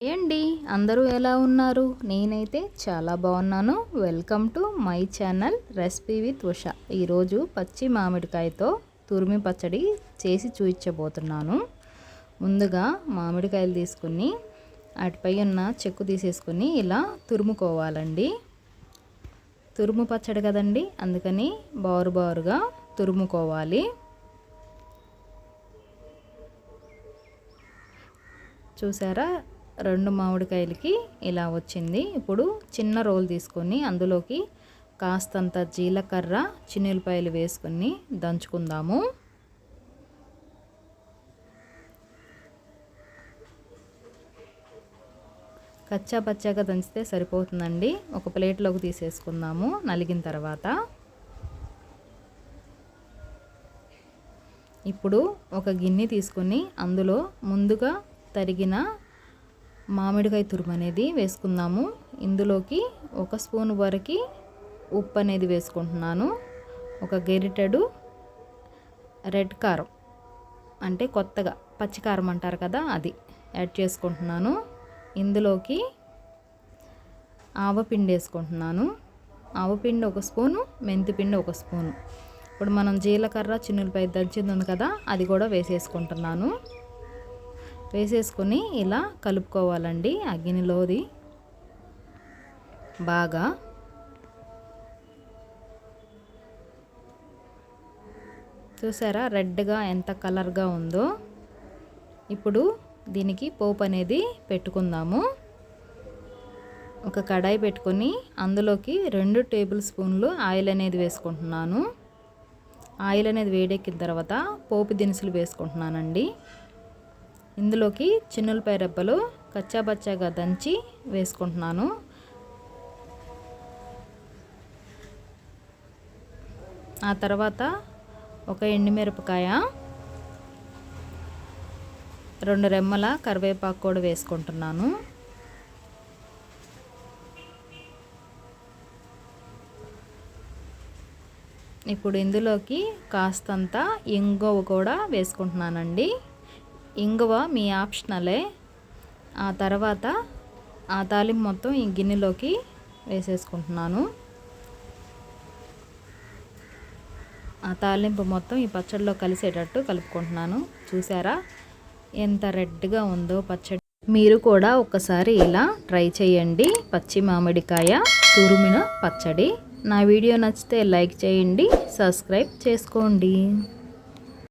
ఏండి? అందరూ ఎలా ఉన్నారు? నేనైతే చాలా బాగున్నాను. Welcome to my channel recipe with Usha. ఈరోజు పచ్చి మామిడికాయతో తురిమి పచ్చడి చేసి చూపించబోతున్నాను ముందుగా మామిడికాయలు తీసుకుని వాటిపై ఉన్న చెక్కు తీసేసుకుని ఇలా తురుముకోవాలండి. తురుము పచ్చడి కదండి? అందుకని బారు బారుగా తురుముకోవాలి. చూసారా? రెండు మామిడికాయలకి ఇలా వచ్చింది. ఇప్పుడు చిన్న రోల్ తీసుకొని అందులోకి కాస్తంత జీలకర్ర చిన్నులపాయలు వేసుకొని దంచుకుందాము. కచ్చా పచ్చాగా దంచితే సరిపోతుందండి. ఒక ప్లేట్లోకి తీసేసుకుందాము నలిగిన తర్వాత. ఇప్పుడు ఒక గిన్నె తీసుకొని అందులో ముందుగా తరిగిన మామిడికాయ తురుము అనేది వేసుకుందాము. ఇందులోకి ఒక స్పూన్ వరకు ఉప్పు అనేది వేసుకుంటున్నాను. ఒక గెరిటెడు రెడ్ కారం అంటే కొత్తగా పచ్చికారం అంటారు కదా అది యాడ్ చేసుకుంటున్నాను. ఇందులోకి ఆవపిండి వేసుకుంటున్నాను. ఆవపిండి ఒక స్పూను మెంతిపిండి ఒక స్పూను. ఇప్పుడు మనం జీలకర్ర చిన్నులపై దంచింది ఉంది కదా అది కూడా వేసేసుకుంటున్నాను. వేసేసుకొని ఇలా కలుపుకోవాలండి ఆ గిన్నెలోది. బాగా చూసారా రెడ్గా ఎంత కలర్గా ఉందో. ఇప్పుడు దీనికి పోపు అనేది పెట్టుకుందాము. ఒక కడాయి పెట్టుకొని అందులోకి రెండు టేబుల్ స్పూన్లు ఆయిల్ అనేది వేసుకుంటున్నాను. ఆయిల్ అనేది వేడెక్కిన తర్వాత పోపు దినుసులు వేసుకుంటున్నానండి. ఇందులోకి చిన్నులపై రెబ్బలు కచ్చాబచ్చాగా దంచి వేసుకుంటున్నాను. ఆ తర్వాత ఒక ఎండుమిరపకాయ రెండు రెమ్మల కరివేపాకు కూడా వేసుకుంటున్నాను. ఇప్పుడు ఇందులోకి కాస్తంత ఇంగువ కూడా వేసుకుంటున్నానండి. ఇంగువ మీ ఆప్షనలే. ఆ తర్వాత ఆ తాలింపు మొత్తం ఈ గిన్నెలోకి వేసేసుకుంటున్నాను. ఆ తాలింపు మొత్తం ఈ పచ్చడిలో కలిసేటట్టు కలుపుకుంటున్నాను. చూసారా? ఎంత రెడ్గా ఉందో పచ్చడి. మీరు కూడా ఒకసారి ఇలా ట్రై చేయండి. పచ్చి మామిడికాయ తురిమిన పచ్చడి. నా వీడియో నచ్చితే లైక్ చేయండి సబ్స్క్రైబ్ చేసుకోండి.